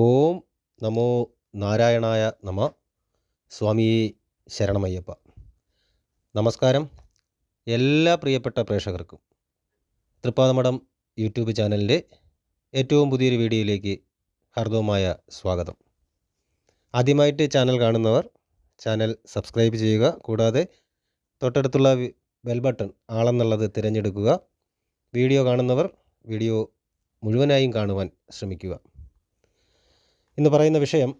ഓം നമോ നാരായണായ നമ. സ്വാമി ശരണമയ്യപ്പ. നമസ്കാരം എല്ലാ പ്രിയപ്പെട്ട പ്രേക്ഷകർക്കും. തൃപ്പാതമഠം യൂട്യൂബ് ചാനലിന്റെ ഏറ്റവും പുതിയൊരു വീഡിയോയിലേക്ക് ഹർദവുമായ സ്വാഗതം. ആദ്യമായിട്ട് ചാനൽ കാണുന്നവർ ചാനൽ സബ്സ്ക്രൈബ് ചെയ്യുക കൂടാതെ തൊട്ടടുത്തുള്ള ബെൽ ബട്ടൺ ആളെന്നുള്ളത് തിരഞ്ഞെടുക്കുക. വീഡിയോ കാണുന്നവർ വീഡിയോ മുഴുവനായും കാണുവാൻ ശ്രമിക്കുക. ഇന്ന് പറയുന്ന വിഷയം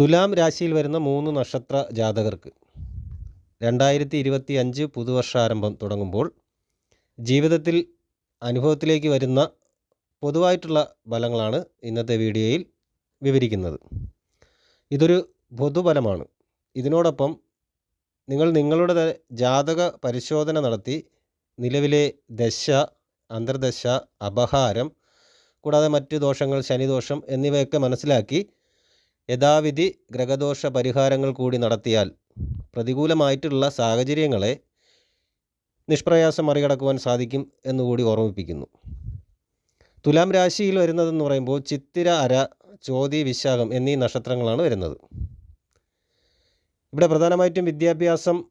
തുലാം രാശിയിൽ വരുന്ന മൂന്ന് നക്ഷത്ര ജാതകർക്ക്. രണ്ടായിരത്തി ഇരുപത്തി അഞ്ച് പുതുവർഷാരംഭം തുടങ്ങുമ്പോൾ ജീവിതത്തിൽ അനുഭവത്തിലേക്ക് വരുന്ന പൊതുവായിട്ടുള്ള ഫലങ്ങളാണ് ഇന്നത്തെ വീഡിയോയിൽ വിവരിക്കുന്നത്. ഇതൊരു പൊതുഫലമാണ്. ഇതിനോടൊപ്പം നിങ്ങൾ നിങ്ങളുടെ ജാതക പരിശോധന നടത്തി നിലവിലെ ദശ അന്തർദശ അപഹാരം കൂടാതെ മറ്റ് ദോഷങ്ങൾ ശനിദോഷം എന്നിവയൊക്കെ മനസ്സിലാക്കി യഥാവിധി ഗ്രഹദോഷ പരിഹാരങ്ങൾ കൂടി നടത്തിയാൽ പ്രതികൂലമായിട്ടുള്ള സാഹചര്യങ്ങളെ നിഷ്പ്രയാസം മറികടക്കുവാൻ സാധിക്കും എന്നുകൂടി ഓർമ്മിപ്പിക്കുന്നു. തുലാം രാശിയിൽ വരുന്നതെന്ന് പറയുമ്പോൾ ചിത്തിര അര ചോതി വിശാഖം എന്നീ നക്ഷത്രങ്ങളാണ് വരുന്നത്. ഇവിടെ പ്രധാനമായിട്ടും വിദ്യാഭ്യാസം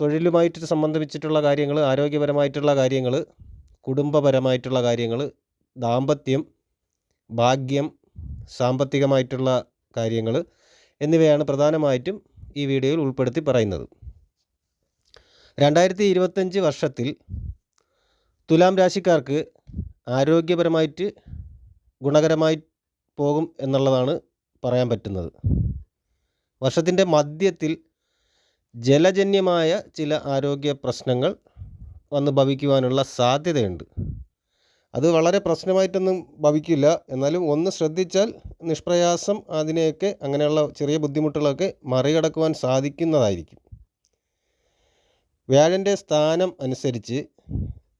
തൊഴിലുമായിട്ട് സംബന്ധിച്ചിട്ടുള്ള കാര്യങ്ങൾ ആരോഗ്യപരമായിട്ടുള്ള കാര്യങ്ങൾ കുടുംബപരമായിട്ടുള്ള കാര്യങ്ങൾ ദാമ്പത്യം ഭാഗ്യം സാമ്പത്തികമായിട്ടുള്ള കാര്യങ്ങൾ എന്നിവയാണ് പ്രധാനമായിട്ടും ഈ വീഡിയോയിൽ ഉൾപ്പെടുത്തി പറയുന്നത്. രണ്ടായിരത്തി ഇരുപത്തഞ്ച് വർഷത്തിൽ തുലാം രാശിക്കാർക്ക് ആരോഗ്യപരമായിട്ട് ഗുണകരമായി പോകും എന്നുള്ളതാണ് പറയാൻ പറ്റുന്നത്. വർഷത്തിന്റെ മധ്യത്തിൽ ജലജന്യമായ ചില ആരോഗ്യ പ്രശ്നങ്ങൾ വന്ന് ഭവിക്കുവാനുള്ള സാധ്യതയുണ്ട്. അത് വളരെ പ്രശ്നമായിട്ടൊന്നും ഭവിക്കില്ല. എന്നാലും ഒന്ന് ശ്രദ്ധിച്ചാൽ നിഷ്പ്രയാസം അതിനെയൊക്കെ അങ്ങനെയുള്ള ചെറിയ ബുദ്ധിമുട്ടുകളൊക്കെ മറികടക്കുവാൻ സാധിക്കുന്നതായിരിക്കും. വ്യാഴന്റെ സ്ഥാനം അനുസരിച്ച്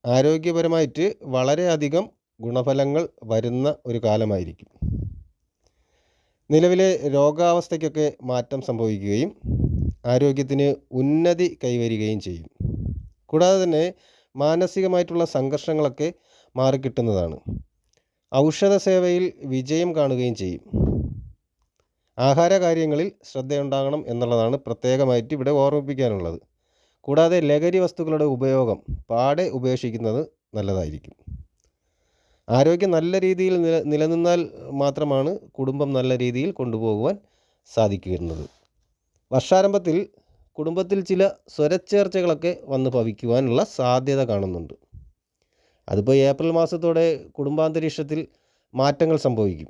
ആരോഗ്യപരമായിട്ട് വളരെയധികം ഗുണഫലങ്ങൾ വരുന്ന ഒരു കാലമായിരിക്കും. നിലവിലെ രോഗാവസ്ഥയ്ക്കൊക്കെ മാറ്റം സംഭവിക്കുകയും ആരോഗ്യത്തിന് ഉന്നതി കൈവരികയും ചെയ്യും. കൂടാതെ തന്നെ മാനസികമായിട്ടുള്ള സംഘർഷങ്ങളൊക്കെ മാറിക്കിട്ടുന്നതാണ്. ഔഷധ സേവയിൽ വിജയം കാണുകയും ചെയ്യും. ആഹാര കാര്യങ്ങളിൽ ശ്രദ്ധയുണ്ടാകണം എന്നുള്ളതാണ് പ്രത്യേകമായിട്ട് ഇവിടെ ഓർമ്മിപ്പിക്കാനുള്ളത്. കൂടാതെ ലഹരി വസ്തുക്കളുടെ ഉപയോഗം പാടെ ഉപേക്ഷിക്കുന്നത് നല്ലതായിരിക്കും. ആരോഗ്യം നല്ല രീതിയിൽ നില നിലനിന്നാൽ മാത്രമാണ് കുടുംബം നല്ല രീതിയിൽ കൊണ്ടുപോകുവാൻ സാധിക്കുന്നത്. വർഷാരംഭത്തിൽ കുടുംബത്തിൽ ചില സ്വരച്ചേർച്ചകളൊക്കെ വന്ന് ഭവിക്കുവാനുള്ള സാധ്യത കാണുന്നുണ്ട്. അതിപ്പോൾ ഏപ്രിൽ മാസത്തോടെ കുടുംബാന്തരീക്ഷത്തിൽ മാറ്റങ്ങൾ സംഭവിക്കും.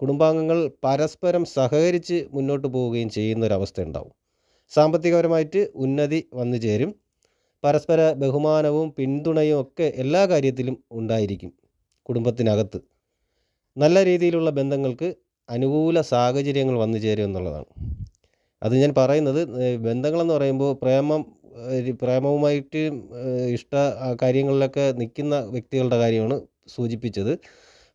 കുടുംബാംഗങ്ങൾ പരസ്പരം സഹകരിച്ച് മുന്നോട്ട് പോവുകയും ചെയ്യുന്നൊരവസ്ഥ ഉണ്ടാവും സാമ്പത്തികപരമായിട്ട് ഉന്നതി വന്നു ചേരും. പരസ്പര ബഹുമാനവും പിന്തുണയും ഒക്കെ എല്ലാ കാര്യത്തിലും ഉണ്ടായിരിക്കും കുടുംബത്തിനകത്ത്. നല്ല രീതിയിലുള്ള ബന്ധങ്ങൾക്ക് അനുകൂല സാഹചര്യങ്ങൾ വന്നു ചേരും എന്നുള്ളതാണ്. അത് ഞാൻ പറയുന്നത് ബന്ധങ്ങളെന്ന് പറയുമ്പോൾ പ്രേമം പ്രേമവുമായിട്ട് ഇഷ്ട കാര്യങ്ങളിലൊക്കെ നിൽക്കുന്ന വ്യക്തികളുടെ കാര്യമാണ് സൂചിപ്പിച്ചത്.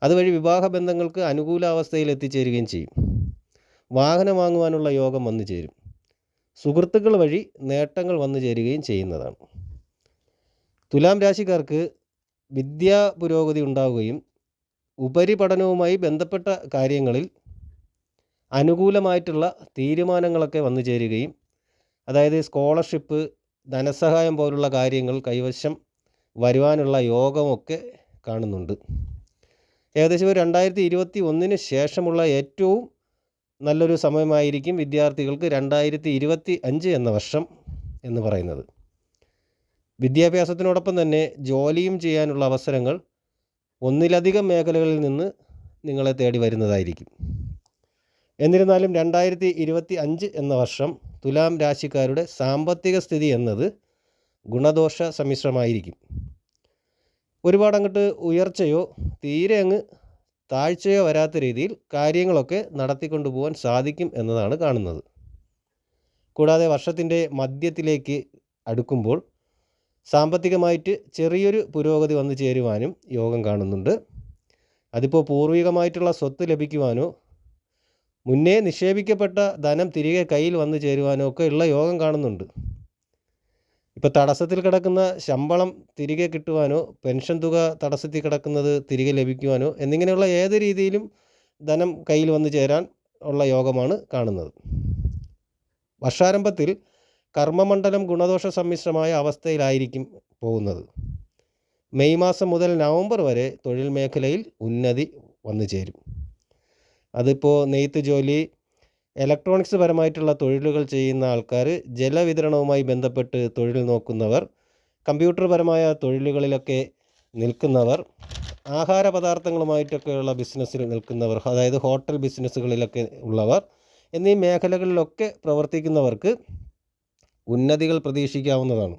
അതുവഴി വിവാഹ ബന്ധങ്ങൾക്ക് അനുകൂല അവസ്ഥയിൽ എത്തിച്ചേരുകയും ചെയ്യും. വാഹനം വാങ്ങുവാനുള്ള യോഗം വന്നു ചേരും. സുഹൃത്തുക്കൾ വഴി നേട്ടങ്ങൾ വന്നു ചേരുകയും ചെയ്യുന്നതാണ്. തുലാം രാശിക്കാർക്ക് വിദ്യാ പുരോഗതി ഉണ്ടാവുകയും ഉപരിപഠനവുമായി ബന്ധപ്പെട്ട കാര്യങ്ങളിൽ അനുകൂലമായിട്ടുള്ള തീരുമാനങ്ങളൊക്കെ വന്നു ചേരുകയും അതായത് സ്കോളർഷിപ്പ് ധനസഹായം പോലുള്ള കാര്യങ്ങൾ കൈവശം വരുവാനുള്ള യോഗമൊക്കെ കാണുന്നുണ്ട്. ഏകദേശം ഒരു രണ്ടായിരത്തി ഇരുപത്തി ഒന്നിന് ശേഷമുള്ള ഏറ്റവും നല്ലൊരു സമയമായിരിക്കും വിദ്യാർത്ഥികൾക്ക് രണ്ടായിരത്തി ഇരുപത്തി അഞ്ച് എന്ന വർഷം എന്ന് പറയുന്നത്. വിദ്യാഭ്യാസത്തിനോടൊപ്പം തന്നെ ജോലിയും ചെയ്യാനുള്ള അവസരങ്ങൾ ഒന്നിലധികം മേഖലകളിൽ നിന്ന് നിങ്ങളെ തേടി വരുന്നതായിരിക്കും. എന്നിരുന്നാലും രണ്ടായിരത്തി ഇരുപത്തി അഞ്ച് എന്ന വർഷം തുലാം രാശിക്കാരുടെ സാമ്പത്തിക സ്ഥിതി എന്നത് ഗുണദോഷ സമ്മിശ്രമായിരിക്കും. ഒരുപാട് അങ്ങോട്ട് ഉയർച്ചയോ തീരെ അങ്ങ് താഴ്ചയോ വരാത്ത രീതിയിൽ കാര്യങ്ങളൊക്കെ നടത്തിക്കൊണ്ടു പോകാൻ സാധിക്കും എന്നതാണ് കാണുന്നത്. കൂടാതെ വർഷത്തിന്റെ മധ്യത്തിലേക്ക് അടുക്കുമ്പോൾ സാമ്പത്തികമായിട്ട് ചെറിയൊരു പുരോഗതി വന്നു ചേരുവാനും യോഗം കാണുന്നുണ്ട്. അതിപ്പോൾ പൂർവികമായിട്ടുള്ള സ്വത്ത് ലഭിക്കുവാനോ മുന്നേ നിക്ഷേപിക്കപ്പെട്ട ധനം തിരികെ കയ്യിൽ വന്നു ചേരുവാനോ ഒക്കെ ഉള്ള യോഗം കാണുന്നുണ്ട്. ഇപ്പോൾ തടസ്സത്തിൽ കിടക്കുന്ന ശമ്പളം തിരികെ കിട്ടുവാനോ പെൻഷൻ തുക തടസ്സത്തിൽ കിടക്കുന്നത് തിരികെ ലഭിക്കുവാനോ എന്നിങ്ങനെയുള്ള ഏത് രീതിയിലും ധനം കയ്യിൽ വന്നു ചേരാൻ ഉള്ള യോഗമാണ് കാണുന്നത്. വർഷാരംഭത്തിൽ കർമ്മമണ്ഡലം ഗുണദോഷ സമ്മിശ്രമായ അവസ്ഥയിലായിരിക്കും പോകുന്നത്. മെയ് മാസം മുതൽ നവംബർ വരെ തൊഴിൽ മേഖലയിൽ ഉന്നതി വന്നു ചേരും. അതിപ്പോൾ നെയ്ത്ത് ജോലി ഇലക്ട്രോണിക്സ് പരമായിട്ടുള്ള തൊഴിലുകൾ ചെയ്യുന്ന ആൾക്കാർ ജലവിതരണവുമായി ബന്ധപ്പെട്ട് തൊഴിൽ നോക്കുന്നവർ കമ്പ്യൂട്ടർ പരമായ തൊഴിലുകളിലൊക്കെ നിൽക്കുന്നവർ ആഹാര പദാർത്ഥങ്ങളുമായിട്ടൊക്കെയുള്ള ബിസിനസ്സിൽ നിൽക്കുന്നവർ അതായത് ഹോട്ടൽ ബിസിനസ്സുകളിലൊക്കെ ഉള്ളവർ എന്നീ മേഖലകളിലൊക്കെ പ്രവർത്തിക്കുന്നവർക്ക് ഉന്നതികൾ പ്രതീക്ഷിക്കാവുന്നതാണ്.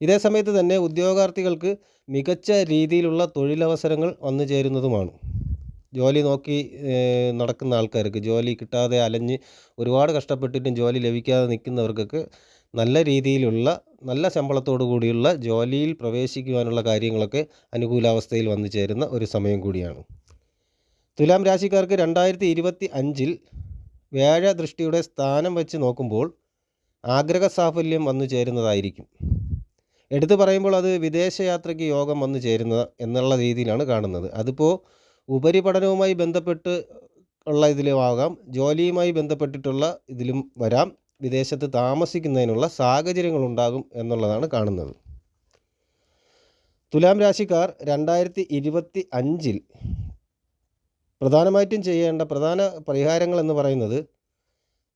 ഇതേ സമയത്ത് തന്നെ ഉദ്യോഗാർത്ഥികൾക്ക് മികച്ച രീതിയിലുള്ള തൊഴിലവസരങ്ങൾ വന്നു ചേരുന്നതുമാണ് ജോലി നോക്കി നടക്കുന്ന ആൾക്കാർക്ക് ജോലി കിട്ടാതെ അലഞ്ഞ് ഒരുപാട് കഷ്ടപ്പെട്ടിട്ടും ജോലി ലഭിക്കാതെ നിൽക്കുന്നവർക്കൊക്കെ നല്ല രീതിയിലുള്ള നല്ല ശമ്പളത്തോടു കൂടിയുള്ള ജോലിയിൽ പ്രവേശിക്കുവാനുള്ള കാര്യങ്ങളൊക്കെ അനുകൂലാവസ്ഥയിൽ വന്നു ചേരുന്ന ഒരു സമയം കൂടിയാണ്. തുലാം രാശിക്കാർക്ക് രണ്ടായിരത്തി ഇരുപത്തി അഞ്ചിൽ വ്യാഴദൃഷ്ടിയുടെ സ്ഥാനം വെച്ച് നോക്കുമ്പോൾ ആഗ്രഹ സാഫല്യം വന്നു ചേരുന്നതായിരിക്കും. എടുത്തു പറയുമ്പോൾ അത് വിദേശയാത്രയ്ക്ക് യോഗം വന്നു ചേരുന്ന എന്നുള്ള രീതിയിലാണ് കാണുന്നത്. അതിപ്പോൾ ഉപരിപഠനവുമായി ബന്ധപ്പെട്ട് ഉള്ള ഇതിലും ആകാം. ജോലിയുമായി ബന്ധപ്പെട്ടിട്ടുള്ള ഇതിലും വരാം. വിദേശത്ത് താമസിക്കുന്നതിനുള്ള സാഹചര്യങ്ങളുണ്ടാകും എന്നുള്ളതാണ് കാണുന്നത്. തുലാം രാശിക്കാർ രണ്ടായിരത്തി ഇരുപത്തി അഞ്ചിൽ പ്രധാനമായിട്ടും ചെയ്യേണ്ട പ്രധാന പരിഹാരങ്ങൾ എന്ന് പറയുന്നത്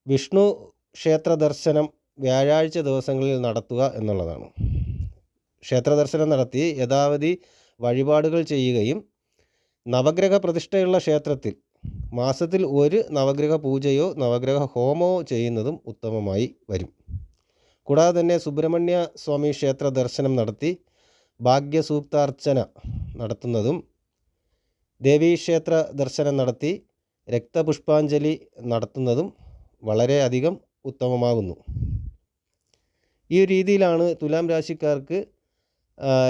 വിഷ്ണു ക്ഷേത്ര ദർശനം വ്യാഴാഴ്ച ദിവസങ്ങളിൽ നടത്തുക എന്നുള്ളതാണ്. ക്ഷേത്ര ദർശനം നടത്തി യഥാവധി വഴിപാടുകൾ ചെയ്യുകയും നവഗ്രഹ പ്രതിഷ്ഠയുള്ള ക്ഷേത്രത്തിൽ മാസത്തിൽ ഒരു നവഗ്രഹ പൂജയോ നവഗ്രഹ ഹോമമോ ചെയ്യുന്നതും ഉത്തമമായി വരും. കൂടാതെ തന്നെ സുബ്രഹ്മണ്യ സ്വാമി ക്ഷേത്ര ദർശനം നടത്തി ഭാഗ്യസൂക്താർച്ചന നടത്തുന്നതും ദേവീക്ഷേത്ര ദർശനം നടത്തി രക്തപുഷ്പാഞ്ജലി നടത്തുന്നതും വളരെയധികം ഉത്തമമാകുന്നു. ഈ രീതിയിലാണ് തുലാം രാശിക്കാർക്ക്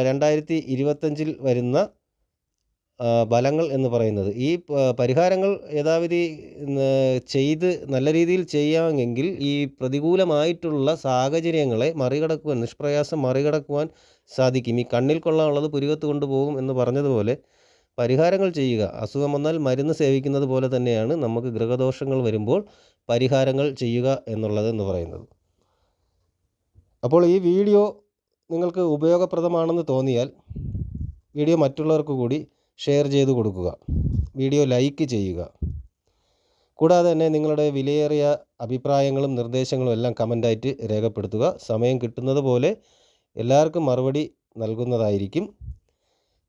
രണ്ടായിരത്തി ഇരുപത്തഞ്ചിൽ വരുന്ന ഫലങ്ങൾ എന്ന് പറയുന്നത്. ഈ പരിഹാരങ്ങൾ യഥാവിധി ചെയ്ത് നല്ല രീതിയിൽ ചെയ്യാമെങ്കിൽ ഈ പ്രതികൂലമായിട്ടുള്ള സാഹചര്യങ്ങളെ മറികടക്കുവാൻ നിഷ്പ്രയാസം മറികടക്കുവാൻ സാധിക്കും. ഈ കണ്ണിൽ കൊള്ളാനുള്ളത് പുരുകത്ത് കൊണ്ടുപോകും എന്ന് പറഞ്ഞതുപോലെ പരിഹാരങ്ങൾ ചെയ്യുക. അസുഖം വന്നാൽ മരുന്ന് സേവിക്കുന്നത് പോലെ തന്നെയാണ് നമുക്ക് ഗൃഹദോഷങ്ങൾ വരുമ്പോൾ പരിഹാരങ്ങൾ ചെയ്യുക എന്നുള്ളത് എന്ന് പറയുന്നത്. അപ്പോൾ ഈ വീഡിയോ നിങ്ങൾക്ക് ഉപയോഗപ്രദമാണെന്ന് തോന്നിയാൽ വീഡിയോ മറ്റുള്ളവർക്ക് കൂടി ഷെയർ ചെയ്ത് കൊടുക്കുക. വീഡിയോ ലൈക്ക് ചെയ്യുക. കൂടാതെ തന്നെ നിങ്ങളുടെ വിലയേറിയ അഭിപ്രായങ്ങളും നിർദ്ദേശങ്ങളും എല്ലാം കമന്റായിട്ട് രേഖപ്പെടുത്തുക. സമയം കിട്ടുന്നത് പോലെ എല്ലാവർക്കും മറുപടി നൽകുന്നതായിരിക്കും.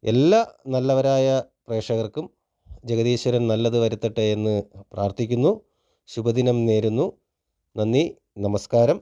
എല്ലാ നല്ലവരായ പ്രേക്ഷകർക്കും ജഗദീശ്വരൻ നല്ലത് വരുത്തട്ടെ എന്ന് പ്രാർത്ഥിക്കുന്നു. ശുഭദിനം നേരുന്നു. നന്ദി. നമസ്കാരം.